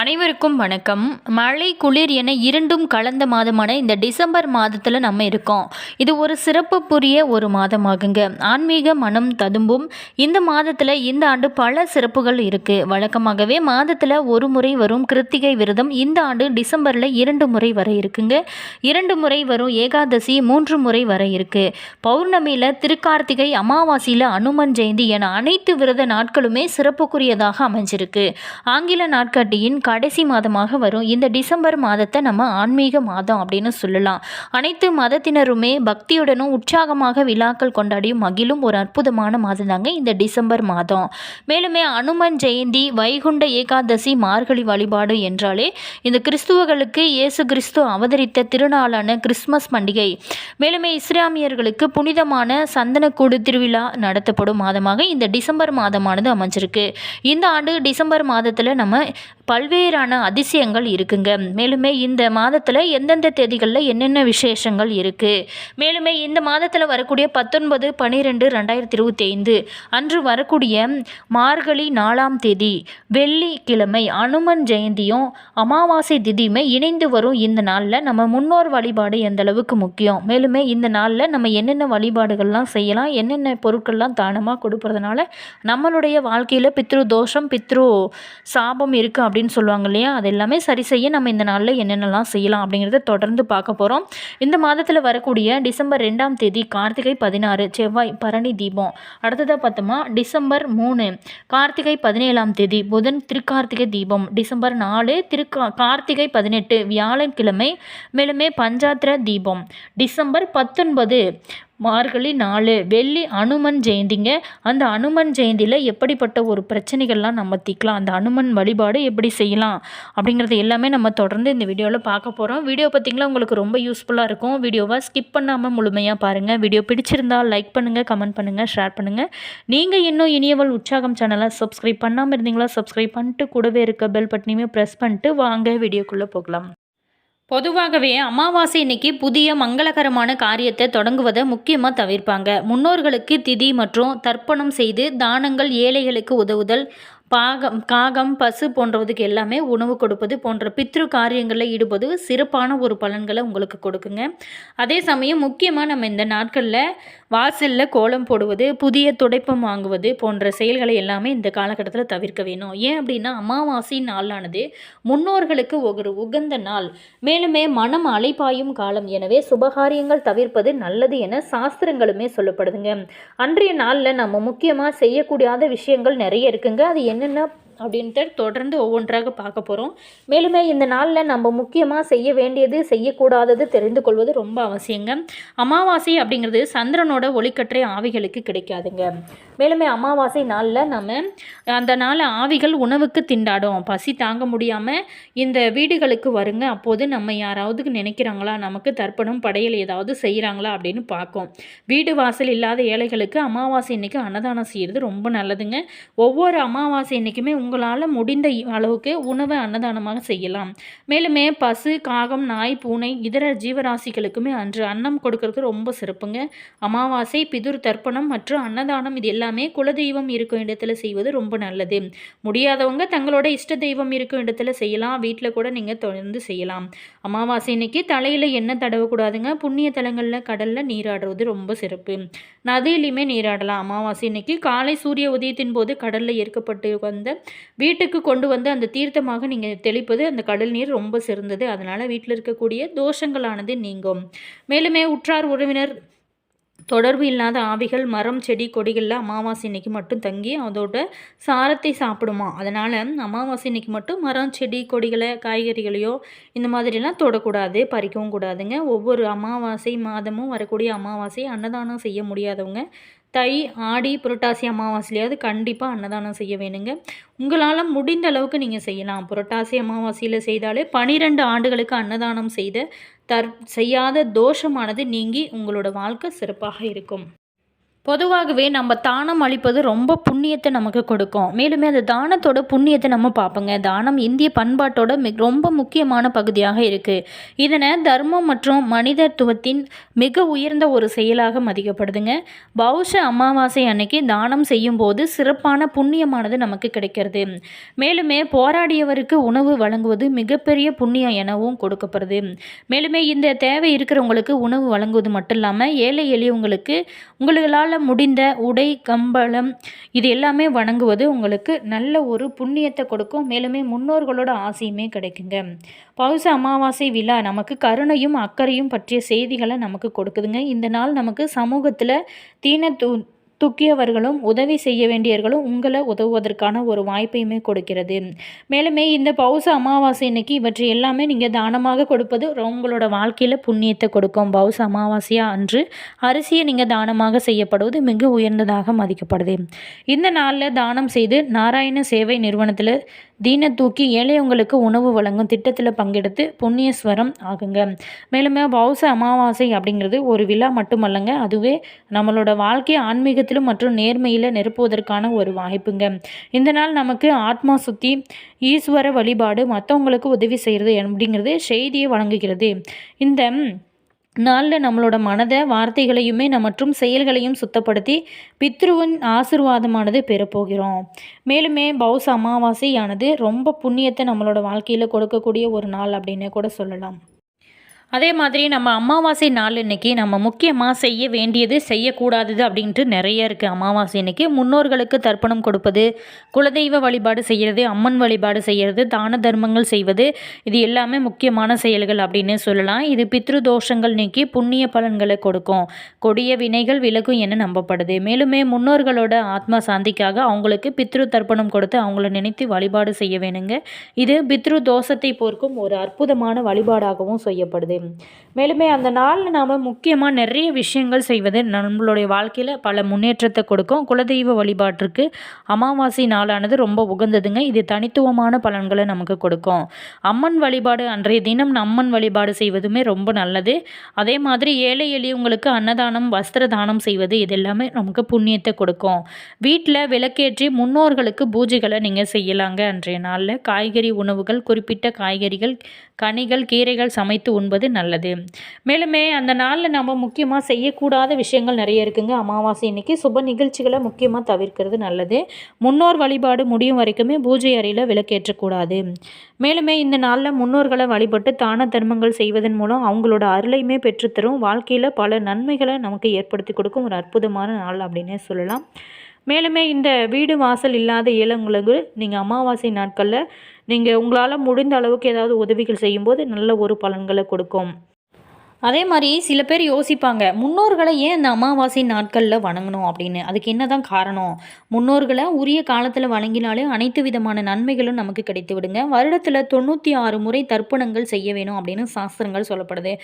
அனைவருக்கும் வணக்கம். மழை குளிர் என இரண்டும் கலந்த மாதமான இந்த டிசம்பர் மாதத்தில் நம்ம இருக்கோம். இது ஒரு சிறப்புக்குரிய ஒரு மாதமாகுங்க. ஆன்மீக மனம் ததும்பும் இந்த மாதத்தில் இந்த ஆண்டு பல சிறப்புகள் இருக்குது வழக்கமாகவே மாதத்தில் ஒரு முறை வரும் கிருத்திகை விரதம் இந்த ஆண்டு டிசம்பரில் இரண்டு முறை வர இருக்குங்க. இரண்டு முறை வரும் ஏகாதசி மூன்று முறை வர இருக்குது பௌர்ணமியில் திருக்கார்த்திகை அமாவாசையில் அனுமன் ஜெயந்தி என அனைத்து விரத நாட்களுமே சிறப்புக்குரியதாக அமைஞ்சிருக்கு. ஆங்கில நாட்காட்டியின் கடைசி மாதமாக வரும். இந்த டிசம்பர் மாதத்தை நம்ம ஆன்மீக மாதம் அப்படின்னு சொல்லலாம். அனைத்து மதத்தினருமே பக்தியுடனும் உற்சாகமாக விழாக்கள் கொண்டாடியும் மகிழும் ஒரு அற்புதமான மாதம் தாங்க இந்த டிசம்பர் மாதம். மேலுமே அனுமன் ஜெயந்தி வைகுண்ட ஏகாதசி மார்கழி வழிபாடு என்றாலே இந்த கிறிஸ்துவர்களுக்கு இயேசு கிறிஸ்து அவதரித்த திருநாளான கிறிஸ்மஸ் பண்டிகை. மேலுமே இஸ்லாமியர்களுக்கு புனிதமான சந்தனக்கூடு திருவிழா நடத்தப்படும் மாதமாக இந்த டிசம்பர் மாதமானது அமைஞ்சிருக்கு. இந்த ஆண்டு டிசம்பர் மாதத்தில் நம்ம பல்வேறு பல்வேறான அதிசயங்கள் இருக்குங்க. மேலுமே இந்த மாதத்தில் எந்தெந்த தேதிகளில் என்னென்ன விசேஷங்கள் இருக்குது மேலுமே இந்த மாதத்தில் வரக்கூடிய பத்தொன்பது பன்னிரெண்டு ரெண்டாயிரத்தி இருபத்தி ஐந்து அன்று வரக்கூடிய மார்கழி நாலாம் தேதி வெள்ளிக்கிழமை அனுமன் ஜெயந்தியும் அமாவாசை திதியுமே இணைந்து வரும் இந்த நாளில் நம்ம முன்னோர் வழிபாடு எந்த அளவுக்கு முக்கியம்? மேலுமே இந்த நாளில் நம்ம என்னென்ன வழிபாடுகள்லாம் செய்யலாம்? என்னென்ன பொருட்கள்லாம் தானமாக கொடுப்பறதுனால நம்மளுடைய வாழ்க்கையில் பித்ரு தோஷம் பித்ரு சாபம் இருக்குது அப்படின்னு சொல்லுவாங்க இல்லையா? அது எல்லாமே சரி செய்ய நம்ம இந்த நாளில் என்னென்னலாம் செய்யலாம் அப்படிங்கிறத தொடர்ந்து பார்க்க போகிறோம் இந்த மாதத்தில் வரக்கூடிய டிசம்பர் ரெண்டாம் தேதி கார்த்திகை பதினாறு செவ்வாய் பரணி தீபம். அடுத்ததாக பார்த்தோமா? டிசம்பர் மூணு கார்த்திகை பதினேழாம் தேதி புதன் திருக்கார்த்திகை தீபம். டிசம்பர் நாலு திருக்கா கார்த்திகை பதினெட்டு வியாழக்கிழமை மேலுமே பஞ்சாத்திர தீபம். டிசம்பர் பத்தொன்பது மார்கழி நாலு. வெள்ளி அனுமன் ஜெயந்திங்க. அந்த அனுமன் ஜெயந்தியில் எப்படிப்பட்ட ஒரு பிரச்சனைகள்லாம் நம்ம தீக்கலாம்? அந்த அனுமன் வழிபாடு எப்படி செய்யலாம்? அப்படிங்கிறது எல்லாமே நம்ம தொடர்ந்து இந்த வீடியோவில் பார்க்க போகிறோம் வீடியோ பார்த்திங்களா? உங்களுக்கு ரொம்ப யூஸ்ஃபுல்லாக இருக்கும். வீடியோவை ஸ்கிப் பண்ணாமல் முழுமையாக பாருங்கள் வீடியோ பிடிச்சிருந்தால் லைக் பண்ணுங்கள் கமெண்ட் பண்ணுங்கள் ஷேர் பண்ணுங்கள் நீங்கள் இன்னும் இனியவள் உற்சாகம் சேனலை சப்ஸ்கிரைப் பண்ணாமல் இருந்தீங்களா? சப்ஸ்கிரைப் பண்ணிட்டு கூடவே இருக்க பெல் பட்டனையுமே ப்ரெஸ் பண்ணிட்டு வாங்க வீடியோக்குள்ளே போகலாம். பொதுவாகவே அமாவாசை இன்னைக்கு புதிய மங்களகரமான காரியத்தை தொடங்குவதை முக்கியமாக தவிர்ப்பாங்க. முன்னோர்களுக்கு திதி மற்றும் தர்ப்பணம் செய்து தானங்கள் ஏழைகளுக்கு உதவுதல் பாகம் காகம் பசு போன்றதுக்கு எல்லாமே உணவு கொடுப்பது போன்ற பித்ரு காரியங்களில் ஈடுபது சிறப்பான ஒரு பலன்களை உங்களுக்கு கொடுக்குங்க. அதே சமயம் முக்கியமாக நம்ம இந்த நாட்களில் வாசலில் கோலம் போடுவது புதிய துடைப்பம் வாங்குவது போன்ற செயல்களை எல்லாமே இந்த காலகட்டத்தில் தவிர்க்க வேணும். ஏன் அப்படின்னா அமாவாசை நாளானது முன்னோர்களுக்கு ஒரு உகந்த நாள். மேலுமே மனம் அலைப்பாயும் காலம். எனவே சுபகாரியங்கள் தவிர்ப்பது நல்லது என சாஸ்திரங்களுமே சொல்லப்படுதுங்க. அன்றைய நாளில் நம்ம முக்கியமாக செய்யக்கூடாத விஷயங்கள் நிறைய இருக்குங்க. அது என்னென்ன அப்படின்ட்டு தொடர்ந்து ஒவ்வொன்றாக பார்க்க போகிறோம் மேலுமே இந்த நாளில் நம்ம முக்கியமாக செய்ய வேண்டியது செய்யக்கூடாதது தெரிந்து கொள்வது ரொம்ப அவசியங்க. அமாவாசை அப்படிங்கிறது சந்திரனோட ஒளிக்கற்றை ஆவிகளுக்கு கிடைக்காதுங்க. மேலுமே அமாவாசை நாளில் நம்ம அந்த நாள் ஆவிகள் உணவுக்கு திண்டாடும். பசி தாங்க முடியாமல் இந்த வீடுகளுக்கு வருங்க. அப்போது நம்ம யாராவது நினைக்கிறாங்களா நமக்கு தர்ப்பணம் படையல் ஏதாவது செய்கிறாங்களா அப்படின்னு பார்க்கும். வீடு வாசல் இல்லாத ஏழைகளுக்கு அமாவாசை இன்னைக்கு அன்னதானம் செய்கிறது ரொம்ப நல்லதுங்க. ஒவ்வொரு அமாவாசை இன்னைக்குமே உங்களால் முடிந்த அளவுக்கு உணவை அன்னதானமாக செய்யலாம். மேலுமே பசு காகம் நாய் பூனை இதர ஜீவராசிகளுக்குமே அன்று அன்னம் கொடுக்கறது ரொம்ப சிறப்புங்க. அமாவாசை பிதுர் தர்ப்பணம் மற்றும் அன்னதானம் இது எல்லாமே குலதெய்வம் இருக்கும் இடத்துல செய்வது ரொம்ப நல்லது. முடியாதவங்க தங்களோட இஷ்ட தெய்வம் இருக்கும் இடத்துல செய்யலாம். வீட்டில் கூட நீங்கள் தொடர்ந்து செய்யலாம். அமாவாசை இன்னைக்கு தலையில் எண்ணெய் தடவக்கூடாதுங்க. புண்ணிய தலங்களில் கடலில் நீராடுறது ரொம்ப சிறப்பு. நதியிலையுமே நீராடலாம். அமாவாசை இன்னைக்கு காலை சூரிய உதயத்தின் போது கடலில் ஏற்கப்பட்டு வந்த வீட்டுக்கு கொண்டு வந்து அந்த தீர்த்தமாக நீங்கள் தெளிப்பது அந்த கடல் நீர் ரொம்ப சிறந்தது. அதனால் வீட்டில் இருக்கக்கூடிய தோஷங்களானது நீங்கும். மேலுமே உற்றார் உறவினர் தொடர்பு இல்லாத ஆவிகள் மரம் செடி கொடிகளில் அமாவாசை இன்னைக்கு மட்டும் தங்கி அதோட சாரத்தை சாப்பிடுமா? அதனால் அமாவாசை இன்னைக்கு மட்டும் மரம் செடி கொடிகளை காய்கறிகளையோ இந்த மாதிரிலாம் தொடக்கூடாது பறிக்கவும் கூடாதுங்க. ஒவ்வொரு அமாவாசை மாதமும் வரக்கூடிய அமாவாசை அன்னதானம் செய்ய முடியாதவங்க தை ஆடி புரட்டாசி அமாவாசையிலையாவது கண்டிப்பாக அன்னதானம் செய்ய வேணுங்க. உங்களால் முடிந்த அளவுக்கு நீங்கள் செய்யலாம். புரட்டாசி அமாவாசையில் செய்தாலே பனிரெண்டு ஆண்டுகளுக்கு அன்னதானம் செய்த தற் செய்யாத தோஷமானது நீங்கி உங்களோட வாழ்க்கை சிறப்பாக இருக்கும். பொதுவாகவே நம்ம தானம் அளிப்பது ரொம்ப புண்ணியத்தை நமக்கு கொடுக்கும். மேலுமே அந்த தானத்தோட புண்ணியத்தை நம்ம பார்ப்போங்க. தானம் இந்திய பண்பாட்டோட மிக ரொம்ப முக்கியமான பகுதியாக இருக்குது இதனை தர்மம் மற்றும் மனிதத்துவத்தின் மிக உயர்ந்த ஒரு செயலாக மதிக்கப்படுதுங்க. பௌஷ அமாவாசை அன்னைக்கு தானம் செய்யும் போது சிறப்பான புண்ணியமானது நமக்கு கிடைக்கிறது. மேலுமே போராடியவருக்கு உணவு வழங்குவது மிகப்பெரிய புண்ணியம் எனவும் கொடுக்கப்படுது. மேலுமே இந்த தேவை இருக்கிறவங்களுக்கு உணவு வழங்குவது மட்டும் இல்லாமல் ஏழை எளியவங்களுக்கு உங்களால் முடிந்த உடை கம்பளம் இது எல்லாமே வணங்குவது உங்களுக்கு நல்ல ஒரு புண்ணியத்தை கொடுக்கும். மேலுமே முன்னோர்களோட ஆசையுமே கிடைக்குங்க. பௌச அமாவாசை விழா நமக்கு கருணையும் அக்கறையும் பற்றிய செய்திகளை நமக்கு கொடுக்குதுங்க. இந்த நாள் நமக்கு சமூகத்தில் தீன தூ துக்கியவர்களும் உதவி செய்ய வேண்டியவர்களும் உங்களை உதவுவதற்கான ஒரு வாய்ப்பையுமே கொடுக்கிறது. மேலுமே இந்த பௌச அமாவாசை இன்னைக்கு இவற்றை எல்லாமே நீங்கள் தானமாக கொடுப்பது உங்களோட வாழ்க்கையில் புண்ணியத்தை கொடுக்கும். பௌச அமாவாசையாக அன்று அரிசியை நீங்கள் தானமாக செய்யப்படுவது மிக உயர்ந்ததாக மதிக்கப்படுது. இந்த நாளில் தானம் செய்து நாராயண சேவை நிறுவனத்தில் தீன தூக்கி ஏழையவங்களுக்கு உணவு வழங்கும் திட்டத்தில் பங்கெடுத்து புண்ணியஸ்வரம் ஆகுங்க. மேலுமே பௌச அமாவாசை அப்படிங்கிறது ஒரு விழா மட்டுமல்லங்க அதுவே நம்மளோட வாழ்க்கை ஆன்மீகத்திலும் மற்றும் நேர்மையில் நிரப்புவதற்கான ஒரு வாய்ப்புங்க. இந்த நாள் நமக்கு ஆத்மா சுத்தி ஈஸ்வர வழிபாடு மற்றவங்களுக்கு உதவி செய்கிறது அப்படிங்கிறது செய்தியை வழங்குகிறது. இந்த நாளில் நம்மளோட மனதை வார்த்தைகளையுமே மற்றும் செயல்களையும் சுத்தப்படுத்தி பித்ருவின் ஆசிர்வாதமானது பெறப்போகிறோம் மேலுமே பௌச அமாவாசையானது ரொம்ப புண்ணியத்தை நம்மளோட வாழ்க்கையில் கொடுக்கக்கூடிய ஒரு நாள் அப்படின்னு கூட சொல்லலாம். அதே மாதிரி நம்ம அமாவாசை நாள் இன்றைக்கி நம்ம முக்கியமாக செய்ய வேண்டியது செய்யக்கூடாதது அப்படின்ட்டு நிறைய இருக்குது அமாவாசை இன்றைக்கி முன்னோர்களுக்கு தர்ப்பணம் கொடுப்பது குலதெய்வ வழிபாடு செய்கிறது அம்மன் வழிபாடு செய்கிறது தான தர்மங்கள் செய்வது இது எல்லாமே முக்கியமான செயல்கள் அப்படின்னு சொல்லலாம். இது பித்ரு தோஷங்கள் நீக்கி புண்ணிய பலன்களை கொடுக்கும். கொடிய வினைகள் விலகும் என நம்பப்படுது. மேலுமே முன்னோர்களோட ஆத்மா சாந்திக்காக அவங்களுக்கு பித்ரு தர்ப்பணம் கொடுத்து அவங்கள நினைத்து வழிபாடு செய்ய வேணுங்க. இது பித்ரு தோஷத்தை போர்க்கும் ஒரு அற்புதமான வழிபாடாகவும் செய்யப்படுது. மேலுமே அந்த நாளில் நாம் முக்கியமாக நிறைய விஷயங்கள் செய்வது நம்மளுடைய வாழ்க்கையில் பல முன்னேற்றத்தை கொடுக்கும். குலதெய்வ வழிபாட்டிற்கு அமாவாசை நாளானது ரொம்ப உகந்ததுங்க. இது தனித்துவமான பலன்களை நமக்கு கொடுக்கும். அம்மன் வழிபாடு அன்றைய தினம் அம்மன் வழிபாடு செய்வதுமே ரொம்ப நல்லது. அதே மாதிரி ஏழை எளியவங்களுக்கு அன்னதானம் வஸ்திர தானம் செய்வது இது எல்லாமே நமக்கு புண்ணியத்தை கொடுக்கும். வீட்டில் விளக்கேற்றி முன்னோர்களுக்கு பூஜைகளை நீங்கள் செய்யலாங்க. அன்றைய நாளில் காய்கறி உணவுகள் குறிப்பிட்ட காய்கறிகள் கனிகள் கீரைகள் சமைத்து உண்பது நல்லது. மேலுமே அந்த நாளில் நம்ம முக்கியமாக செய்யக்கூடாத விஷயங்கள் நிறைய இருக்குங்க. அமாவாசை இன்னைக்கு சுப நிகழ்ச்சிகளை முக்கியமாக தவிர்க்கிறது நல்லது. முன்னோர் வழிபாடு முடியும் வரைக்குமே பூஜை அறையில் விளக்கேற்றக்கூடாது. மேலுமே இந்த நாளில் முன்னோர்களை வழிபட்டு தான தர்மங்கள் செய்வதன் மூலம் அவங்களோட அருளையுமே பெற்றுத்தரும். வாழ்க்கையில் பல நன்மைகளை நமக்கு ஏற்படுத்தி கொடுக்கும் ஒரு அற்புதமான நாள் அப்படின்னே சொல்லலாம். மேலுமே இந்த வீடு வாசல் இல்லாத ஏழங்களுக்கு நீங்கள் அமாவாசை நாட்களில் நீங்கள் உங்களால் முடிந்த அளவுக்கு ஏதாவது உதவிகள் செய்யும்போது நல்ல ஒரு பலன்களை கொடுக்கும். அதே மாதிரி சில பேர் யோசிப்பாங்க முன்னோர்களை ஏன் இந்த அமாவாசை நாட்களில் வணங்கணும் அப்படின்னு? அதுக்கு என்ன தான் காரணம்? முன்னோர்களை உரிய காலத்தில் வணங்கினாலே அனைத்து விதமான நன்மைகளும் நமக்கு கிடைத்து விடுங்க. வருடத்தில் தொண்ணூற்றி ஆறு முறை தர்ப்பணங்கள் செய்ய வேணும் அப்படின்னு சாஸ்திரங்கள் சொல்லப்படுது.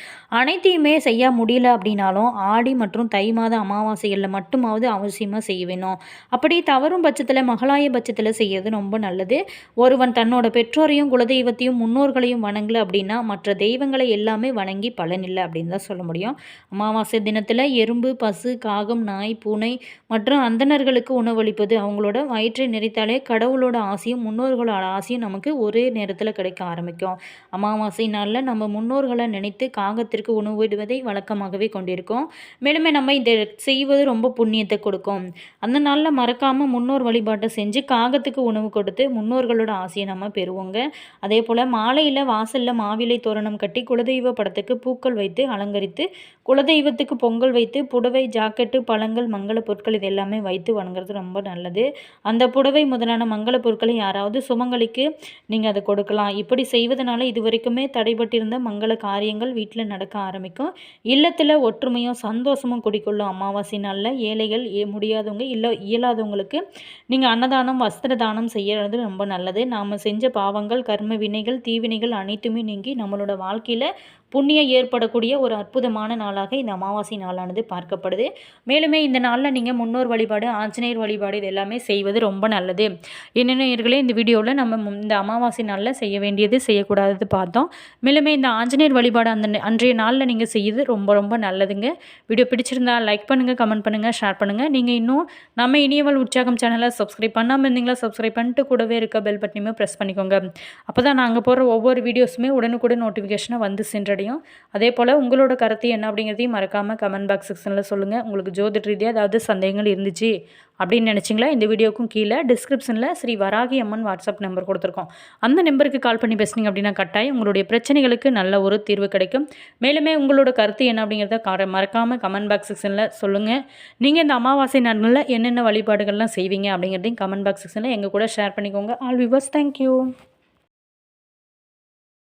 அனைத்தையுமே செய்ய முடியல அப்படின்னாலும் ஆடி மற்றும் தை மாத அமாவாசைகளில் மட்டுமாவது அவசியமாக செய்ய வேணும். அப்படி தவறும் பட்சத்தில் மகளாய பட்சத்தில் செய்யறது ரொம்ப நல்லது. ஒருவன் தன்னோட பெற்றோரையும் குலதெய்வத்தையும் முன்னோர்களையும் வணங்கல அப்படின்னா மற்ற தெய்வங்களை எல்லாமே வணங்கி பலனில்லை அப்படின்னு தான் சொல்ல முடியும். அமாவாசை தினத்தில் எறும்பு பசு காகம் நாய் பூனை மற்றும் அந்தணர்களுக்கு உணவளிப்பது அவங்களோட வயிற்றை நிறைத்தாலே கடவுளோட ஆசையும் முன்னோர்களோட ஆசையும் நமக்கு ஒரே நேரத்தில் கிடைக்க ஆரம்பிக்கும். அமாவாசை நாளில் நம்ம முன்னோர்களை நினைத்து காகத்திற்கு உணவிடுவதை வழக்கமாகவே கொண்டிருக்கோம். மேலுமே நம்ம இதை செய்வது ரொம்ப புண்ணியத்தை கொடுக்கும். அந்த நாளில் மறக்காமல் முன்னோர் வழிபாட்டை செஞ்சு காகத்துக்கு உணவு கொடுத்து முன்னோர்களோட ஆசையை நம்ம பெறுவோங்க. அதே போல் மாலையில் வாசலில் மாவிலை தோரணம் கட்டி குலதெய்வ படத்துக்கு பூக்கள் வைத்து வைத்து அலங்கரித்து குலதெய்வத்துக்கு பொங்கல் வைத்து புடவை ஜாக்கெட்டு பழங்கள் மங்கள பொருட்கள் இது எல்லாமே வைத்து வணங்குறது ரொம்ப நல்லது. அந்த புடவை முதலான மங்கள பொருட்களை யாராவது சுமங்கலிக்கு நீங்கள் அதை கொடுக்கலாம். இப்படி செய்வதனால இது வரைக்குமே தடைபட்டிருந்த மங்கள காரியங்கள் வீட்டில் நடக்க ஆரம்பிக்கும். இல்லத்தில் ஒற்றுமையும் சந்தோஷமும் குடிக்கொள்ளும் அமாவாசை நாளில் ஏழைகள் ஏ முடியாதவங்க இல்லை இயலாதவங்களுக்கு நீங்கள் அன்னதானம் வஸ்திர தானம் செய்யறது ரொம்ப நல்லது. நாம் செஞ்ச பாவங்கள் கர்ம வினைகள் தீவினைகள் அனைத்துமே நீங்கி நம்மளோட வாழ்க்கையில் புண்ணியம் ஏற்படக்கூடிய ஒரு அற்புதமான நாளாக இந்த அமாவாசை நாளானது பார்க்கப்படுது. மேலுமே இந்த நாளில் நீங்கள் முன்னோர் வழிபாடு ஆஞ்சநேயர் வழிபாடு இது எல்லாமே செய்வது ரொம்ப நல்லது. என்னென்னர்களே இந்த வீடியோவில் நம்ம மு- இந்த அமாவாசை நாளில் செய்ய வேண்டியது செய்யக்கூடாதது பார்த்தோம். மேலுமே இந்த ஆஞ்சநேயர் வழிபாடு அந்த அன்றைய நாளில் நீங்கள் செய்யுது ரொம்ப ரொம்ப நல்லதுங்க. வீடியோ பிடிச்சிருந்தா லைக் பண்ணுங்கள் கமெண்ட் பண்ணுங்கள் ஷேர் பண்ணுங்கள் நீங்கள் இன்னும் நம்ம இனியவள் உற்சாகம் சேனலை சப்ஸ்கிரைப் பண்ணாமல் இருந்தீங்களா சப்ஸ்கிரைப் பண்ணிட்டு கூடவே இருக்க பெல் பட்டனையுமே ப்ரெஸ் பண்ணிக்கோங்க. அப்போ தான் நாங்கள் போடுற ஒவ்வொரு வீடியோஸுமே உடனுக்குடன் நோட்டிஃபிகேஷனை வந்து சென்றடையும். அதே போல் உங்களோட கருத்து என்ன அப்படிங்கிறதையும் மறக்காமல் கமெண்ட் பாக்ஸ் செக்ஷனில் சொல்லுங்கள் உங்களுக்கு ஜோதிட ரீதியாக ஏதாவது சந்தேகங்கள் இருந்துச்சு அப்படின்னு நினச்சிங்களா? இந்த வீடியோக்கும் கீழே டிஸ்கிரிப்ஷனில் ஸ்ரீ வராகி அம்மன் வாட்ஸ்அப் நம்பர் கொடுத்துருக்கோம். அந்த நம்பருக்கு கால் பண்ணி பேசுனீங்க அப்படின்னா கட்டாயம் உங்களுடைய பிரச்சனைகளுக்கு நல்ல ஒரு தீர்வு கிடைக்கும். மேலுமே உங்களோட கருத்து என்ன அப்படிங்கிறத மறக்காமல் கமெண்ட் பாக்ஸ் செக்ஷனில் சொல்லுங்கள் நீங்கள் இந்த அமாவாசை நாட்களில் என்னென்ன வழிபாடுகள்லாம் செய்வீங்க அப்படிங்கிறதையும் கமெண்ட் பாக்ஸ் செக்ஷனில் எங்கள் கூட ஷேர் பண்ணிக்கோங்க. All viewers thank you